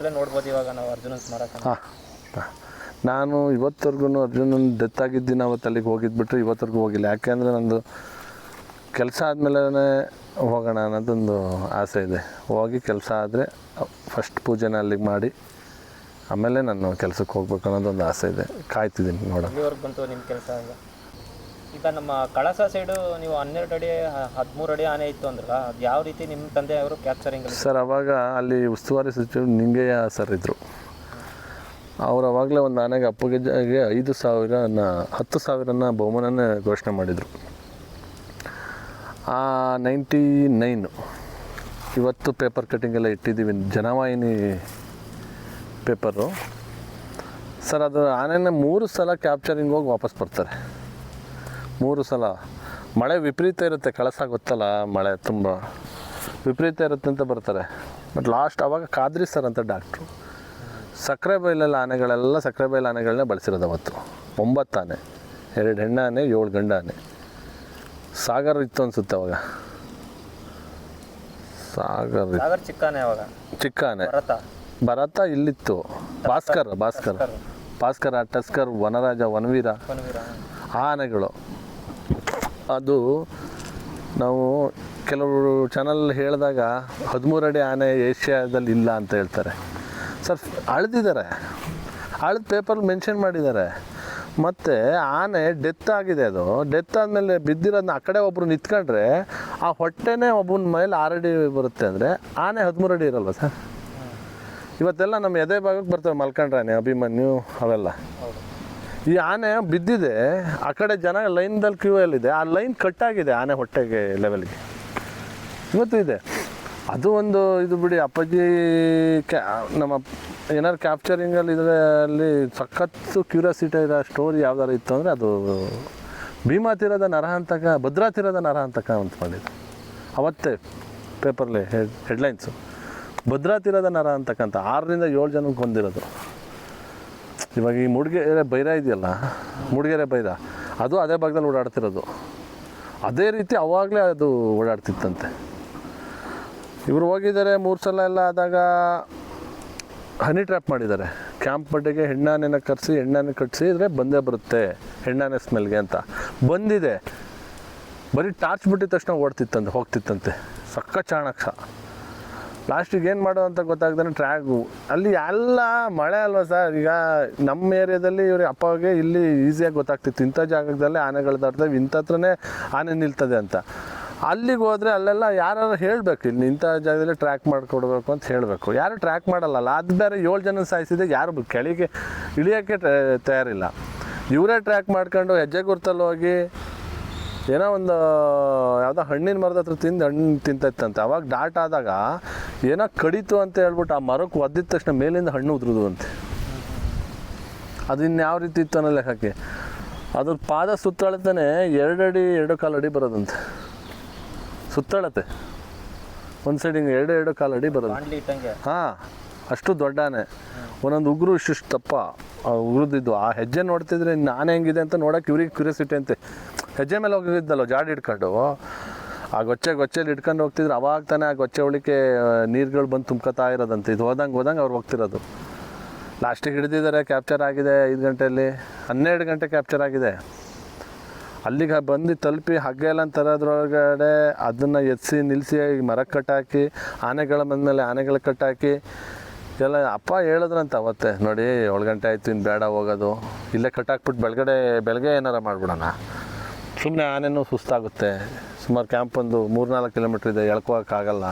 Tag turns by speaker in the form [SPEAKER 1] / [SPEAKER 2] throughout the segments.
[SPEAKER 1] ನೋಡ್ಬೋದು ಇವಾಗ ನಾವು ಅರ್ಜುನ ಸ್ಮಾರಕ
[SPEAKER 2] ಹಾಂ ನಾನು ಇವತ್ತವರೆಗೂ ಅರ್ಜುನನ ಡೆತ್ ಆಗಿದ್ದಿನ ಅವತ್ತು ಅಲ್ಲಿಗೆ ಹೋಗಿದ್ಬಿಟ್ರೆ ಇವತ್ತವರೆಗೂ ಹೋಗಿಲ್ಲ. ಯಾಕೆಂದರೆ ನಂದು ಕೆಲಸ ಆದಮೇಲೆ ಹೋಗೋಣ ಅನ್ನೋದೊಂದು ಆಸೆ ಇದೆ. ಹೋಗಿ ಕೆಲಸ ಆದರೆ ಫಸ್ಟ್ ಪೂಜೆನ ಅಲ್ಲಿಗೆ ಮಾಡಿ ಆಮೇಲೆ ನಾನು ಕೆಲಸಕ್ಕೆ ಹೋಗ್ಬೇಕು ಅನ್ನೋದೊಂದು ಆಸೆ ಇದೆ. ಕಾಯ್ತಿದ್ದೀನಿ ನೋಡೋಣ.
[SPEAKER 1] ಬಂತು ನಿಮ್ಮ ಕೆಲಸ ಈಗ ನಮ್ಮ ಕಳಸ ಸೈಡು ನೀವು ಹನ್ನೆರಡು ಅಡಿ, ಹದಿಮೂರು ಅಡಿ ಆನೆ ಇತ್ತು ಅಂದ್ರೆ ಅದು ಯಾವ ರೀತಿ ನಿಮ್ಮ ತಂದೆ ಅವರು ಕ್ಯಾಪ್ಚರಿಂಗ್
[SPEAKER 2] ಸರ್, ಅವಾಗ ಅಲ್ಲಿ ಉಸ್ತುವಾರಿ ಸಚಿವರು ನಿಂಗಯ್ಯ ಸರ್ ಇದ್ದರು ಅವ್ರು ಅವಾಗಲೇ ಒಂದು ಆನೆಗೆ ಅಪ್ಪಗೆಜ್ಜೆಗೆ ಐದು ಸಾವಿರನ, ಹತ್ತು ಸಾವಿರನ ಬಹುಮಾನನೇ ಘೋಷಣೆ ಮಾಡಿದರು. ಆ ನೈಂಟಿ ನೈನು ಇವತ್ತು ಪೇಪರ್ ಕಟ್ಟಿಂಗ್ ಎಲ್ಲ ಇಟ್ಟಿದ್ದೀವಿ, ಜನವಾಹಿನಿ ಪೇಪರು. ಸರ್, ಅದು ಆನೆನ ಮೂರು ಸಲ ಕ್ಯಾಪ್ಚರಿಂಗ್ ಹೋಗಿ ವಾಪಸ್ ಬರ್ತಾರೆ. ಮೂರು ಸಲ. ಮಳೆ ವಿಪರೀತ ಇರುತ್ತೆ ಕಳಸ ಗೊತ್ತಲ್ಲ ಮಳೆ ತುಂಬ. ವಿಪರೀತ ಇರುತ್ತೆ ಅಂತ ಬರ್ತಾರೆ. ಬಟ್ ಲಾಸ್ಟ್ ಅವಾಗ ಕಾದ್ರಿ ಸರ್ ಅಂತ ಡಾಕ್ಟ್ರು ಸಕ್ಕರೆ ಬೈಲಲ್ಲಿ ಆನೆಗಳೆಲ್ಲ ಸಕ್ಕರೆ ಬೈಲ್ ಆನೆಗಳನ್ನೇ ಬಳಸಿರೋದು ಅವತ್ತು. ಒಂಬತ್ತು ಆನೆ ಎರಡು ಹೆಣ್ಣು ಆನೆ ಏಳು ಗಂಡ ಆನೆ. ಸಾಗರ್ ಇತ್ತು ಅನ್ಸುತ್ತೆ ಅವಾಗ. ಸಾಗರ್
[SPEAKER 1] ಚಿಕ್ಕಾನೆ ಅವಾಗ.
[SPEAKER 2] ಚಿಕ್ಕ ಆನೆ.
[SPEAKER 1] ಭರತ.
[SPEAKER 2] ಇಲ್ಲಿತ್ತು. ಭಾಸ್ಕರ್ ಭಾಸ್ಕರ್. ಭಾಸ್ಕರ. ಟಸ್ಕರ್ ವನರಾಜ ವನವೀರ.
[SPEAKER 1] ವನವೀರ
[SPEAKER 2] ಆ ಆನೆಗಳು. ಅದು ನಾವು ಕೆಲವರು ಚಾನಲ್ ಹೇಳಿದಾಗ ಹದಿಮೂರು ಅಡಿ ಆನೆ ಏಷ್ಯಾದಲ್ಲಿ ಇಲ್ಲ ಅಂತ ಹೇಳ್ತಾರೆ. ಸರ್ ಅಳ್ದಿದ್ದಾರೆ. ಅಳ್ದು ಪೇಪರ್ ಮೆನ್ಷನ್ ಮಾಡಿದ್ದಾರೆ. ಮತ್ತು ಆನೆ ಡೆತ್ ಆಗಿದೆ ಅದು. ಡೆತ್ ಆದಮೇಲೆ ಬಿದ್ದಿರೋದನ್ನ ಆ ಕಡೆ ಒಬ್ಬರು ನಿಂತ್ಕೊಂಡ್ರೆ ಆ ಹೊಟ್ಟೆನೇ ಒಬ್ಬನ ಮೇಲೆ ಆರಡಿ ಬರುತ್ತೆ ಅಂದರೆ ಆನೆ ಹದಿಮೂರು ಅಡಿ ಇರಲ್ವ ಸರ್ ಇವತ್ತೆಲ್ಲ ನಮ್ಮ ಎದೆ ಭಾಗಕ್ಕೆ ಬರ್ತವೆ ಮಲ್ಕಂಡ್ರೆ ಆನೆ ಅಭಿಮನ್ಯು, ಅವೆಲ್ಲ. ಈ ಆನೆ ಬಿದ್ದಿದೆ. ಆ ಕಡೆ ಜನ ಲೈನ್ದಲ್ಲಿ ಕ್ಯೂ ಅಲ್ಲಿದೆ ಆ ಲೈನ್ ಕಟ್ಟಾಗಿದೆ ಆನೆ ಹೊಟ್ಟೆಗೆ ಲೆವೆಲ್ಗೆ ಇವತ್ತು ಇದೆ. ಅದು ಒಂದು ಇದು ಬಿಡಿ ಅಪ್ಪಾಜಿ ಕ್ಯಾ ನಮ್ಮ ಏನಾದ್ರು ಕ್ಯಾಪ್ಚರಿಂಗಲ್ಲಿ ಅಲ್ಲಿ ಸಖತ್ತು ಕ್ಯೂರಿಯಾಸಿಟಿ ಇರೋ ಸ್ಟೋರಿ ಯಾವ್ದಾರು ಇತ್ತು ಅಂದರೆ ಅದು ಭೀಮಾ ತೀರದ ನರಹಂತಕ, ಭದ್ರಾ ತೀರದ ನರಹಂತಕ ಅಂತ ಮಾಡಿದ್ರು ಅವತ್ತೇ ಪೇಪರ್ಲಿ ಹೆಡ್ ಹೆಡ್ಲೈನ್ಸು ಭದ್ರಾ ತೀರದ ನರಹಂತಕ ಅಂತ ಆರರಿಂದ ಏಳು ಜನಕ್ಕೆ ಬಂದಿರೋದು. ಇವಾಗ ಈ ಮೂಡಿಗೆರೆ ಬೈರ ಇದೆಯಲ್ಲ, ಮೂಡಿಗೆರೆ ಬೈರ, ಅದು ಅದೇ ಭಾಗದಲ್ಲಿ ಓಡಾಡ್ತಿರೋದು. ಅದೇ ರೀತಿ ಅವಾಗಲೇ ಅದು ಓಡಾಡ್ತಿತ್ತಂತೆ. ಇವರು ಹೋಗಿದ್ದಾರೆ, ಮೂರು ಸಲ ಎಲ್ಲ ಆದಾಗ ಹನಿ ಟ್ರ್ಯಾಪ್ ಮಾಡಿದ್ದಾರೆ. ಕ್ಯಾಂಪ್ ಬಡ್ಡೆಗೆ ಹೆಣ್ಣಾನೆನ ಕರೆಸಿ ಹೆಣ್ಣಾನೆ ಕಟ್ಟಿಸಿದ್ರೆ ಬಂದೇ ಬರುತ್ತೆ, ಹೆಣ್ಣಾನೆ ಸ್ಮೆಲ್ಗೆ ಅಂತ. ಬಂದಿದೆ. ಬರೀ ಟಾರ್ಚ್ ಬಿಟ್ಟಿದ ತಕ್ಷಣ ಓಡ್ತಿತ್ತಂತೆ, ಹೋಗ್ತಿತ್ತಂತೆ. ಸಕ್ಕ ಚಾಣಕ್ಷ. ಲಾಸ್ಟಿಗೆ ಏನು ಮಾಡೋ ಅಂತ ಗೊತ್ತಾಗ್ತಾನೆ ಟ್ರ್ಯಾಗು ಅಲ್ಲಿ ಎಲ್ಲ ಮಳೆ ಅಲ್ವಾ ಸರ್ ಈಗ ನಮ್ಮ ಏರಿಯಾದಲ್ಲಿ ಇವ್ರ ಅಪ್ಪಗೆ ಇಲ್ಲಿ ಈಸಿಯಾಗಿ ಗೊತ್ತಾಗ್ತಿತ್ತು. ಇಂಥ ಜಾಗದಲ್ಲೇ ಆನೆಗಳು ಇಂಥ ಹತ್ರನೇ ಆನೆ ನಿಲ್ತದೆ ಅಂತ. ಅಲ್ಲಿಗೆ ಹೋದರೆ ಅಲ್ಲೆಲ್ಲ ಯಾರು ಹೇಳಬೇಕು, ಇಲ್ಲಿ ಇಂಥ ಜಾಗದಲ್ಲಿ ಟ್ರ್ಯಾಕ್ ಮಾಡಿಕೊಡ್ಬೇಕು ಅಂತ ಹೇಳಬೇಕು. ಯಾರು ಟ್ರ್ಯಾಕ್ ಮಾಡಲ್ಲ. ಅದು ಬೇರೆ ಏಳು ಜನ ಸಾಯಿಸಿದೆ ಯಾರು ಕೆಳಗೆ ಇಳಿಯೋಕ್ಕೆ ತಯಾರಿಲ್ಲ. ಇವರೇ ಟ್ರ್ಯಾಕ್ ಮಾಡ್ಕೊಂಡು ಹೆಜ್ಜೆ ಗುರ್ತಲ್ಲಿ ಹೋಗಿ ಏನೋ ಒಂದು ಯಾವುದೋ ಹಣ್ಣಿನ ಮರದ ಹತ್ರ ತಿಂದು ಹಣ್ಣು ತಿಂತೈತಂತೆ. ಅವಾಗ ಡಾಟ್ ಆದಾಗ ಏನೋ ಕಡಿತು ಅಂತ ಹೇಳ್ಬಿಟ್ಟು ಆ ಮರಕ್ಕೆ ಒದ್ದಿದ ತಕ್ಷಣ ಮೇಲಿಂದ ಹಣ್ಣು ಉದುರುದು ಅಂತೆ. ಅದು ಇನ್ಯಾವ ರೀತಿ ಇತ್ತು ಅನ್ನೋ ಲೆಕ್ಕಕ್ಕೆ. ಅದ್ರ ಪಾದ ಸುತ್ತಾಳತಾನೆ ಎರಡಡಿ ಅಡಿ ಎರಡು ಕಾಲು ಅಡಿ ಬರೋದಂತೆ. ಸುತ್ತಳತೆ. ಒಂದು ಸೈಡ್ ಹಿಂಗೆ ಎರಡು ಎರಡು ಕಾಲು ಅಡಿ ಬರೋದು. ಹಾಂ ಅಷ್ಟು ದೊಡ್ಡಾನೆ. ಒಂದೊಂದು ಉಗುರು ಇಷ್ಟು ದಪ್ಪ ಆ ಉಗುರದಿದ್ದು. ಆ ಹೆಜ್ಜೆ ನೋಡ್ತಿದ್ರೆ ನಾನೇ ಹೆಂಗಿದೆ ಅಂತ ನೋಡೋಕೆ ಇವ್ರಿಗೆ ಕ್ಯೂರಿಯಾಸಿಟಿ ಅಂತೆ. ಹೆಜ್ಜೆ ಮೇಲೆ ಹೋಗಿದ್ದಲ್ಲ ಜಾಡಿ ಹಿಡ್ಕೊಂಡು ಆ ಗೊಚ್ಚೆ ಗೊಚ್ಚೆಲಿ ಇಟ್ಕೊಂಡು ಹೋಗ್ತಿದ್ರು ಅವಾಗ ತಾನೇ ಆ ಗೊಚ್ಚೆ ಒಳಿಕೆ ನೀರುಗಳು ಬಂದು ತುಂಬ್ಕೊತಾ ಇರೋದಂತೆ. ಇದು ಹೋದಂಗೆ ಹೋದಂಗೆ ಅವ್ರು ಹೋಗ್ತಿರೋದು. ಲಾಸ್ಟಿಗೆ ಹಿಡಿದಿದ್ದಾರೆ ಕ್ಯಾಪ್ಚರ್ ಆಗಿದೆ ಐದು ಗಂಟೆಯಲ್ಲಿ. ಹನ್ನೆರಡು ಗಂಟೆ ಕ್ಯಾಪ್ಚರ್ ಆಗಿದೆ. ಅಲ್ಲಿಗೆ ಬಂದು ತಲುಪಿ ಹಗ್ಗ ಎಲ್ಲ ತರೋದ್ರೊಳಗಡೆ ಅದನ್ನು ಎತ್ಸಿ ನಿಲ್ಲಿಸಿ ಮರಕ್ಕೆ ಕಟ್ಟಾಕಿ, ಆನೆಗಳ ಬಂದಮೇಲೆ ಆನೆಗಳ ಕಟ್ಟಾಕಿ, ಎಲ್ಲ ಅಪ್ಪ ಹೇಳಿದ್ರಂತ ಅವತ್ತೆ, ನೋಡಿ, ಏಳು ಗಂಟೆ ಆಯಿತು ಇನ್ನು ಬೇಡ ಹೋಗೋದು. ಇಲ್ಲೇ ಕಟ್ಟಾಕ್ಬಿಟ್ಟು ಬೆಳಗಡೆ, ಬೆಳಗ್ಗೆ ಏನಾರ ಮಾಡ್ಬಿಡೋಣ. ಸುಮ್ಮನೆ ಆನೆನೂ ಸುಸ್ತಾಗುತ್ತೆ. ಸುಮಾರು ಕ್ಯಾಂಪ್ ಒಂದು ಮೂರ್ನಾಲ್ಕು ಕಿಲೋಮೀಟ್ರ್ ಇದೆ ಎಳ್ಕೋಕ್ಕಾಗಲ್ಲ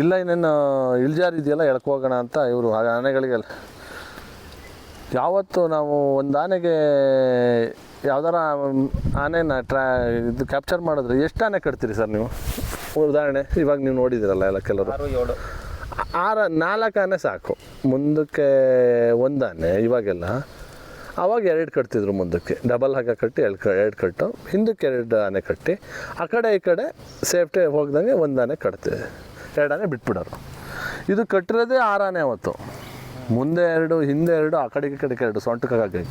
[SPEAKER 2] ಇಲ್ಲ ಇನ್ನೇನು ಇಳಿಜಾರು ಇದೆಯಲ್ಲ ಎಳ್ಕೋಗೋಣ ಅಂತ ಇವರು ಆನೆಗಳಿಗೆ ಯಾವತ್ತು ನಾವು ಒಂದು ಆನೆಗೆ ಯಾವ್ದಾರ ಆನೆನ ಟ್ರಾ ಇದು ಕ್ಯಾಪ್ಚರ್ ಮಾಡಿದ್ರೆ ಎಷ್ಟು ಆನೆ ಕಟ್ತೀರಿ ಸರ್ ನೀವು? ಉದಾಹರಣೆ ಇವಾಗ ನೀವು ನೋಡಿದಿರಲ್ಲ ಎಲ್ಲ ಕೆಲವರು.
[SPEAKER 1] ಆರ
[SPEAKER 2] ನಾಲ್ಕು ಆನೆ ಸಾಕು. ಮುಂದಕ್ಕೆ ಒಂದು ಆನೆ ಇವಾಗೆಲ್ಲ. ಆವಾಗ ಎರಡು ಕಟ್ತಿದ್ರು ಮುಂದಕ್ಕೆ. ಡಬಲ್ ಹಾಗೆ ಕಟ್ಟಿ, ಎರಡು ಎರಡು ಕಟ್ಟು. ಹಿಂದಕ್ಕೆ ಎರಡು ಆನೆ ಕಟ್ಟಿ. ಆ ಕಡೆ, ಈ ಕಡೆ ಸೇಫ್ಟಿ ಹೋಗ್ದಂಗೆ ಒಂದು ಆನೆ ಕಟ್ತೇವೆ ಎರಡು ಆನೆ ಬಿಟ್ಬಿಡೋರು. ಇದು ಕಟ್ಟಿರೋದೇ ಆರು ಆನೆ ಅವತ್ತು. ಮುಂದೆ ಎರಡು, ಹಿಂದೆ ಎರಡು, ಆ ಕಡೆಗೆ ಕಡೆಗೆ ಎರಡು ಸೊಂಟಕ್ಕಾಗಿ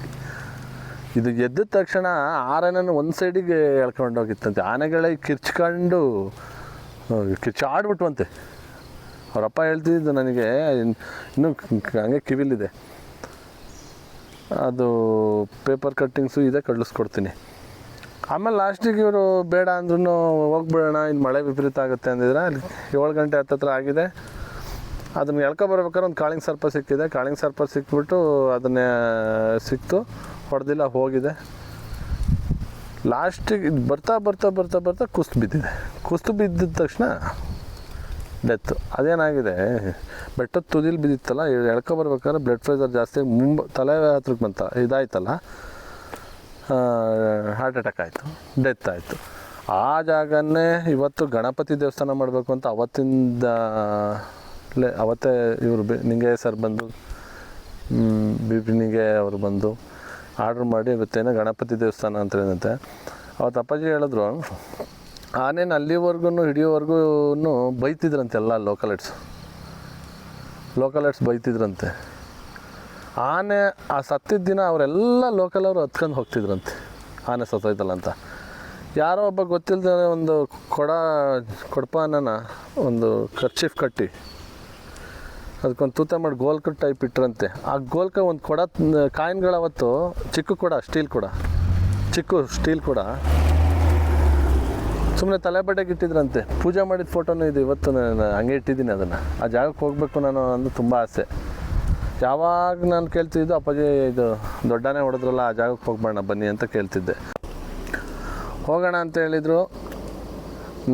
[SPEAKER 2] ಇದು ಎದ್ದ ತಕ್ಷಣ ಆರನನ್ನು ಒಂದು ಸೈಡಿಗೆ ಎಳ್ಕೊಂಡು ಹೋಗಿತ್ತಂತೆ ಆನೆಗಳೇ ಕಿರ್ಚ್ಕೊಂಡು ಕಿರ್ಚಾಡ್ಬಿಟ್ವಂತೆ. ಅವರಪ್ಪ ಹೇಳ್ತಿದ್ದು ನನಗೆ ಇನ್- ಇನ್ನೂ ಹಂಗೆ ಕಿವಿಲಿದೆ. ಅದು ಪೇಪರ್ ಕಟ್ಟಿಂಗ್ಸು ಇದೆ, ಕಳಿಸ್ಕೊಡ್ತೀನಿ. ಆಮೇಲೆ ಲಾಸ್ಟಿಗೆ ಇವರು ಬೇಡ ಅಂದ್ರೂ ಹೋಗ್ಬಿಡೋಣ ಇನ್ನು ಮಳೆ ವಿಪರೀತ ಆಗುತ್ತೆ ಅಂದಿದ್ರೆ, ಅಲ್ಲಿ ಏಳು ಗಂಟೆ ಹತ್ತತ್ರ ಆಗಿದೆ. ಅದನ್ನು ಎಳ್ಕೊ ಬರ್ಬೇಕಾದ್ರೆ ಒಂದು ಕಾಳಿಂಗ್ ಸರ್ಪ ಸಿಕ್ಕಿದೆ. ಕಾಳಿಂಗ್ ಸರ್ಪ ಸಿಕ್ಬಿಟ್ಟು ಅದನ್ನೇ, ಸಿಕ್ತು, ಹೊಡೆದಿಲ್ಲ, ಹೋಗಿದೆ. ಲಾಸ್ಟಿಗೆ ಬರ್ತಾ ಬರ್ತಾ ಬರ್ತಾ ಬರ್ತಾ ಕುಸ್ತು ಬಿದ್ದಿದೆ. ಕುಸ್ತು ಬಿದ್ದಿದ ತಕ್ಷಣ ಡೆತ್ತು ಅದೇನಾಗಿದೆ? ಬೆಟ್ಟದ ತುದಿಲಿ ಬಿದ್ದಿತ್ತಲ್ಲ ಎಳ್ಕೊ ಬರ್ಬೇಕಾದ್ರೆ ಬ್ಲಡ್ ಪ್ರೆಷರ್ ಜಾಸ್ತಿ, ಮುಂಬ, ತಲೆ ಹತ್ರಕ್ಕೆ ಬಂತ, ಇದಾಯ್ತಲ್ಲ? ಹಾರ್ಟ್ ಅಟ್ಯಾಕ್ ಆಯಿತು ಡೆತ್ ಆಯಿತು. ಆ ಜಾಗನ್ನೇ ಇವತ್ತು ಗಣಪತಿ ದೇವಸ್ಥಾನ ಮಾಡಬೇಕು ಅಂತ ಅವತ್ತಿಂದ ಅವತ್ತೇ ಇವರು ಬಿ, ನಿಂಗೆ ಸರ್ ಬಂದು ಬಿಪಿನಿಗೆ ಅವರು ಬಂದು ಆರ್ಡ್ರ್ ಮಾಡಿ ಇವತ್ತೇನೋ ಗಣಪತಿ ದೇವಸ್ಥಾನ ಅಂತ ಏನಂತೆ. ಅವತ್ತು ಅಪ್ಪಾಜಿ ಹೇಳಿದ್ರು ಆನೇನು ಅಲ್ಲಿವರೆಗೂ ಹಿಡಿಯೋವರೆಗೂ ಬೈತಿದ್ರಂತೆ ಎಲ್ಲ ಲೋಕಲ್ ಲೋಕಲೈಟ್ಸ್ ಬೈತಿದ್ರಂತೆ. ಆನೆ ಆ ಸತ್ತಿದ್ದ ದಿನ ಅವರೆಲ್ಲ ಲೋಕಲ್ ಅವರು ಹತ್ಕೊಂಡು ಹೋಗ್ತಿದ್ರಂತೆ. ಆನೆ ಸತ್ತೋಯ್ತಲ್ಲ ಅಂತ. ಯಾರೋ ಒಬ್ಬ ಗೊತ್ತಿಲ್ಲದೆ ಒಂದು ಕೊಡ ಕೊಡಪಾನನ ಒಂದು ಕರ್ಚೀಫ್ ಕಟ್ಟಿ, ಅದಕ್ಕೊಂದು ತೂತ ಮಾಡಿ ಗೋಲ್ಕ ಟೈಪ್ ಇಟ್ಟರಂತೆ ಆ ಗೋಲ್ಕ ಒಂದು ಕೊಡ ಕಾಯಿನ್ಗಳವತ್ತು ಚಿಕ್ಕ ಕೊಡ ಸ್ಟೀಲ್ ಕೊಡ. ಚಿಕ್ಕ ಸ್ಟೀಲ್ ಕೊಡ. ಸುಮ್ಮನೆ ತಲೆ ಇಟ್ಟಿದ್ರಂತೆ ಪೂಜೆ ಮಾಡಿದ ಫೋಟೋನೂ ಇದು ಇವತ್ತು ನಾನು ಹಂಗೆ ಇಟ್ಟಿದ್ದೀನಿ ಅದನ್ನು. ಆ ಜಾಗಕ್ಕೆ ಹೋಗಬೇಕು ನಾನು ಅಂದು ತುಂಬ ಆಸೆ. ಯಾವಾಗ ನಾನು ಕೇಳ್ತಿದ್ದು ಅಪ್ಪಾಜಿ ಇದು ದೊಡ್ಡನೇ ಹೊಡೆದ್ರಲ್ಲ ಆ ಜಾಗಕ್ಕೆ ಹೋಗ್ಬೇಡ ಬನ್ನಿ ಅಂತ ಕೇಳ್ತಿದ್ದೆ. ಹೋಗೋಣ ಅಂತ ಹೇಳಿದರು.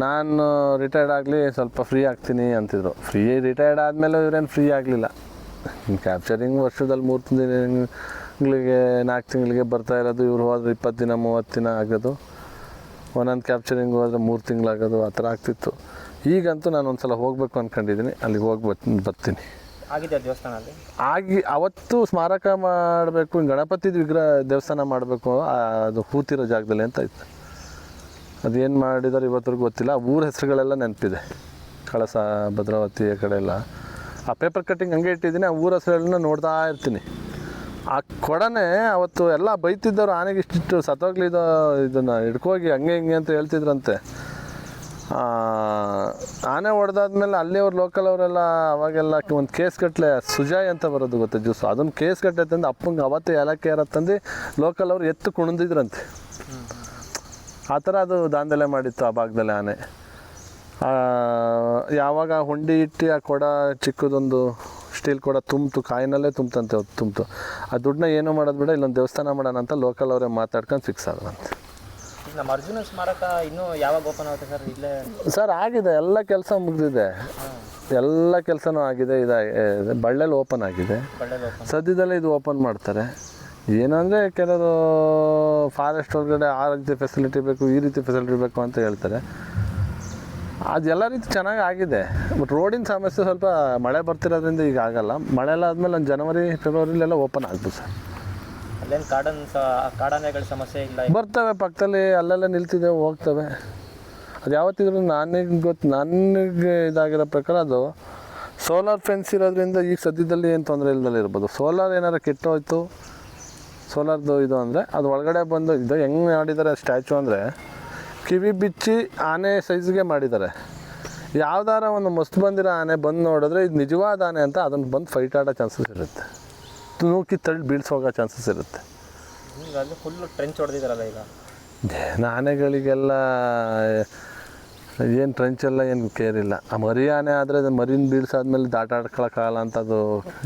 [SPEAKER 2] ನಾನು ರಿಟೈರ್ಡ್ ಆಗಲಿ ಸ್ವಲ್ಪ ಫ್ರೀ ಆಗ್ತೀನಿ ಅಂತಿದ್ರು. ಫ್ರೀ ರಿಟೈರ್ಡ್ ಆದಮೇಲೆ ಇವ್ರೇನು ಫ್ರೀ ಆಗಲಿಲ್ಲ. ಕ್ಯಾಪ್ಚರಿಂಗ್ ವರ್ಷದಲ್ಲಿ ಮೂರು ತಿಂಗಳಿಗೆ ನಾಲ್ಕು ತಿಂಗಳಿಗೆ ಬರ್ತಾ ಇರೋದು, ಇವ್ರು ಹೋದ್ರೆ ಇಪ್ಪತ್ತು ದಿನ, ಮೂವತ್ತು ದಿನ ಆಗೋದು. ಒಂದೊಂದು ಕ್ಯಾಪ್ಚರಿಂಗ್ ಹೋದರೆ ಮೂರು ತಿಂಗಳಾಗೋದು ಆ ಥರ ಆಗ್ತಿತ್ತು. ಈಗಂತೂ ನಾನು ಒಂದು ಸಲ ಹೋಗಬೇಕು ಅಂದ್ಕೊಂಡಿದ್ದೀನಿ ಅಲ್ಲಿಗೆ ಹೋಗಿ ಬರ್ತೀನಿ.
[SPEAKER 1] ಆಗಿದೆ
[SPEAKER 2] ಆಗಿ ಅವತ್ತು ಸ್ಮಾರಕ ಮಾಡಬೇಕು ಗಣಪತಿ ವಿಗ್ರಹ ದೇವಸ್ಥಾನ ಮಾಡಬೇಕು ಅದು ಕೂತಿರೋ ಜಾಗದಲ್ಲಿ ಅಂತ ಇತ್ತು. ಅದೇನು ಮಾಡಿದಾರೆ ಇವತ್ತರೆಗೂ ಗೊತ್ತಿಲ್ಲ. ಊರ ಹೆಸರುಗಳೆಲ್ಲ ನೆನಪಿದೆ. ಕಳಸ ಭದ್ರಾವತಿ ಆ ಕಡೆ ಎಲ್ಲ. ಆ ಪೇಪರ್ ಕಟ್ಟಿಂಗ್ ಹಂಗೆ ಇಟ್ಟಿದ್ದೀನಿ ಆ ಊರ ಹೆಸರುಗಳನ್ನ ನೋಡ್ತಾ ಇರ್ತೀನಿ. ಆ ಕೊಡನೆ ಅವತ್ತು ಎಲ್ಲ ಬೈತಿದ್ದವ್ರು ಆನೆಗೆ ಇಷ್ಟಿಷ್ಟು ಸತ್ತೋಗ್ಲಿದ ಇದನ್ನು ಹಿಡ್ಕೋಗಿ ಹಂಗೆ ಹಿಂಗೆ ಅಂತ ಹೇಳ್ತಿದ್ರಂತೆ. ಆನೆ ಹೊಡೆದಾದ್ಮೇಲೆ ಅಲ್ಲಿಯವ್ರು ಲೋಕಲ್ ಅವರೆಲ್ಲ ಅವಾಗೆಲ್ಲ ಒಂದು ಕೇಸ್ ಕಟ್ಲೆ ಸುಜಾಯ್ ಅಂತ ಬರೋದು ಗೊತ್ತೆ ಜ್ಯೂಸು ಅದನ್ನು ಕೇಸ್ ಕಟ್ಟೆ ತಂದು ಅಪ್ಪಂಗೆ ಅವತ್ತು ಏಲಕ್ಕಿ ಯಾರ ತಂದು ಲೋಕಲ್ ಅವ್ರು ಎತ್ತು ಕುಣಿದಿದ್ರಂತೆ. ಆ ಥರ ಅದು ದಾಂಧಲೆ ಮಾಡಿತ್ತು ಆ ಭಾಗದಲ್ಲಿ ಆನೆ. ಯಾವಾಗ ಹುಂಡಿ ಇಟ್ಟು ಆ ಕೊಡ ಚಿಕ್ಕದೊಂದು ಸ್ಟೀಲ್ ಕೂಡ ತುಂಬ್ತು ಕಾಯಿನಲ್ಲೇ ತುಂಬ್ತಂತೆ ತುಮ್ತು ತುಂಬ್ತು. ಆ ದುಡ್ಡನ್ನ ಏನು ಮಾಡೋದು ಬಿಡ ಇಲ್ಲೊಂದು ದೇವಸ್ಥಾನ ಮಾಡೋಣ ಅಂತ ಲೋಕಲ್ ಅವರೇ ಮಾತಾಡ್ಕೊಂಡು ಫಿಕ್ಸ್
[SPEAKER 1] ಆಗೋಣಂತೆ ನಮ್ಮ ಅರ್ಜುನ ಸ್ಮಾರಕ ಇನ್ನೂ ಯಾವಾಗ ಓಪನ್ ಆಗುತ್ತೆ ಸರ್? ಇಲ್ಲೇ?
[SPEAKER 2] ಸರ್ ಆಗಿದೆ ಎಲ್ಲ ಕೆಲಸ ಮುಗಿದಿದೆ. ಎಲ್ಲ ಕೆಲಸನೂ ಆಗಿದೆ ಇದಾಗಿದೆ ಬಳ್ಳೆಲ್ಲಿ ಓಪನ್ ಆಗಿದೆ.
[SPEAKER 1] ಬಳ್ಳೇಲಿ ಓಪನ್
[SPEAKER 2] ಸದ್ಯದಲ್ಲೇ ಇದು ಓಪನ್ ಮಾಡ್ತಾರೆ. ಏನಂದರೆ ಕೆಲವರು ಫಾರೆಸ್ಟ್ ಒಳಗಡೆ ಆ ರೀತಿ ಫೆಸಿಲಿಟಿ ಬೇಕು ಈ ರೀತಿ ಫೆಸಿಲಿಟಿ ಬೇಕು ಅಂತ ಹೇಳ್ತಾರೆ. ಅದೆಲ್ಲ ರೀತಿ ಚೆನ್ನಾಗಿ ಆಗಿದೆ. ಬಟ್ ರೋಡಿನ ಸಮಸ್ಯೆ ಸ್ವಲ್ಪ ಮಳೆ ಬರ್ತಿರೋದ್ರಿಂದ ಈಗ ಆಗಲ್ಲ. ಮಳೆ ಎಲ್ಲ ಆದಮೇಲೆ ಒಂದು ಜನವರಿ ಫೆಬ್ರವರಿಲೆಲ್ಲ ಓಪನ್ ಆಗ್ಬೋದು ಸರ್.
[SPEAKER 1] ಅಲ್ಲೇನು ಕಾಡನ್ ಕಾಡಾನೆಗಳ ಸಮಸ್ಯೆ ಇಲ್ಲ
[SPEAKER 2] ಬರ್ತವೆ ಪಕ್ಕದಲ್ಲಿ ಅಲ್ಲೆಲ್ಲ ನಿಲ್ತಿದೆ ಹೋಗ್ತವೆ. ಅದು ಯಾವತ್ತಿದ್ರು ನನಗೆ ಗೊತ್ತು ನನಗೆ ಇದಾಗಿರೋ ಪ್ರಕಾರ ಅದು ಸೋಲಾರ್ ಫೆನ್ಸ್ ಇರೋದ್ರಿಂದ ಈಗ ಸದ್ಯದಲ್ಲಿ ಏನು ತೊಂದರೆ ಇಲ್ಲದಲ್ಲಿ ಇರ್ಬೋದು. ಸೋಲಾರ್ ಏನಾರು ಕೆಟ್ಟೋಯ್ತು ಸೋಲಾರ್ದು ಇದು ಅಂದರೆ ಅದು ಒಳಗಡೆ ಬಂದು ಇದು ಹೆಂಗೆ ಮಾಡಿದ್ದಾರೆ ಸ್ಟ್ಯಾಚು ಅಂದರೆ ಕಿವಿ ಬಿಚ್ಚಿ ಆನೆ ಸೈಜ್ಗೆ ಮಾಡಿದ್ದಾರೆ. ಯಾವ್ದಾರ ಒಂದು ಮಸ್ತ್ ಬಂದಿರೋ ಆನೆ ಬಂದು ನೋಡಿದ್ರೆ ಇದು ನಿಜವಾದ ಆನೆ ಅಂತ ಅದನ್ನು ಬಂದು ಫೈಟ್ ಆಡೋ ಚಾನ್ಸಸ್ ಇರುತ್ತೆ. ನೂಕಿ ತಳ್ಳಿ ಬೀಳ್ಸೋಗೋ ಚಾನ್ಸಸ್ ಇರುತ್ತೆ.
[SPEAKER 1] ಅಲ್ಲಿ ಫುಲ್ಲು ಟ್ರೆಂಚ್ ಹೊಡೆದಿದ್ದಾರಲ್ಲ ಈಗ.
[SPEAKER 2] ಏನು ಆನೆಗಳಿಗೆಲ್ಲ ಏನು ಟ್ರೆಂಚೆಲ್ಲ ಏನು ಕೇರ್ ಇಲ್ಲ. ಆ ಮರಿ ಆನೆ ಆದರೆ ಅದು ಮರಿನ ಬೀಳ್ಸಾದ್ಮೇಲೆ ದಾಟಾಡ್ಕೊಳ್ಳೋಕ್ಕಾಗಲ್ಲ ಅಂತ ಅದು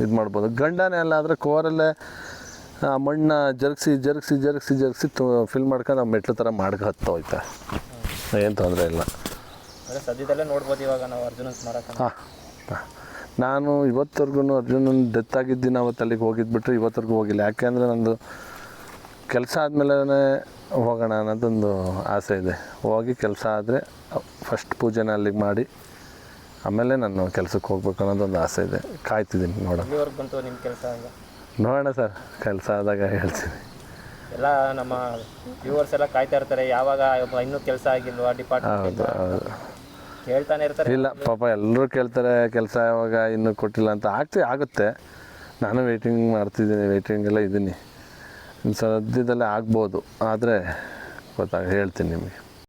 [SPEAKER 2] ಇದು ಮಾಡ್ಬೋದು. ಗಂಡಾನೆ ಎಲ್ಲ ಆದರೆ ಕೋರಲ್ಲೇ ಆ ಮಣ್ಣ ಜರುಗಿಸಿ ಜರುಗಿಸಿ ಜರುಗಿಸಿ ಜರುಗಿಸಿ ತು ಫಿಲ್ ಮಾಡ್ಕೊಂಡು ನಾವು ಮೆಟ್ಲು ಥರ ಮಾಡ್ಕೊ ಹತ್ತು ಹೋಯ್ತಾ ಏನು ತೊಂದರೆ ಇಲ್ಲ.
[SPEAKER 1] ಸದ್ಯದಲ್ಲೇ ನೋಡ್ಬೋದು ಇವಾಗ ನಾವು ಅರ್ಜುನ ಸ್ಮಾರಕ
[SPEAKER 2] ಹಾಂ. ನಾನು ಇವತ್ತವರೆಗೂ ಅರ್ಜುನನ ಡೆತ್ ಆಗಿದ್ದೀನಿ ಅವತ್ತು ಅಲ್ಲಿಗೆ ಹೋಗಿದ್ಬಿಟ್ರೆ ಇವತ್ತವರೆಗೂ ಹೋಗಿಲ್ಲ. ಯಾಕೆಂದರೆ ನಂದು ಕೆಲಸ ಆದಮೇಲೆ ಹೋಗೋಣ ಅನ್ನೋದೊಂದು ಆಸೆ ಇದೆ. ಹೋಗಿ ಕೆಲಸ ಆದರೆ ಫಸ್ಟ್ ಪೂಜೆನ ಅಲ್ಲಿಗೆ ಮಾಡಿ ಆಮೇಲೆ ನಾನು ಕೆಲಸಕ್ಕೆ ಹೋಗ್ಬೇಕು ಅನ್ನೋದೊಂದು ಆಸೆ ಇದೆ. ಕಾಯ್ತಿದ್ದೀನಿ ನೋಡೋಣ.
[SPEAKER 1] ಬಂತು ನಿಮ್ಮ ಕೆಲಸ
[SPEAKER 2] ನೋಡೋಣ ಸರ್ ಕೆಲಸ ಆದಾಗ ಹೇಳ್ತೀನಿ.
[SPEAKER 1] ಎಲ್ಲ ನಮ್ಮ ವ್ಯೂವರ್ಸ್ ಎಲ್ಲ ಕಾಯ್ತಾ ಇರ್ತಾರೆ ಯಾವಾಗ ಇನ್ನೂ ಕೆಲಸ ಆಗಿಲ್ವಾ ಡಿಪಾರ್ಟ್ಮೆಂಟ್
[SPEAKER 2] ಹೌದು ಹೌದು.
[SPEAKER 1] ಕೇಳ್ತಾನೆ ಇರ್ತಾರೆ.
[SPEAKER 2] ಇಲ್ಲ ಪಾಪ ಎಲ್ಲರೂ ಕೇಳ್ತಾರೆ ಕೆಲಸ ಯಾವಾಗ ಇನ್ನೂ ಕೊಟ್ಟಿಲ್ಲ ಅಂತ ಆಗ್ತಿ ಆಗುತ್ತೆ. ನಾನು ವೆಯ್ಟಿಂಗ್ ಮಾಡ್ತಿದ್ದೀನಿ ವೆಯ್ಟಿಂಗೆಲ್ಲ ಇದ್ದೀನಿ ಇನ್ನು ಸದ್ಯದಲ್ಲೇ ಆಗ್ಬೋದು ಆದರೆ ಗೊತ್ತಾಗ ಹೇಳ್ತೀನಿ ನಿಮಗೆ.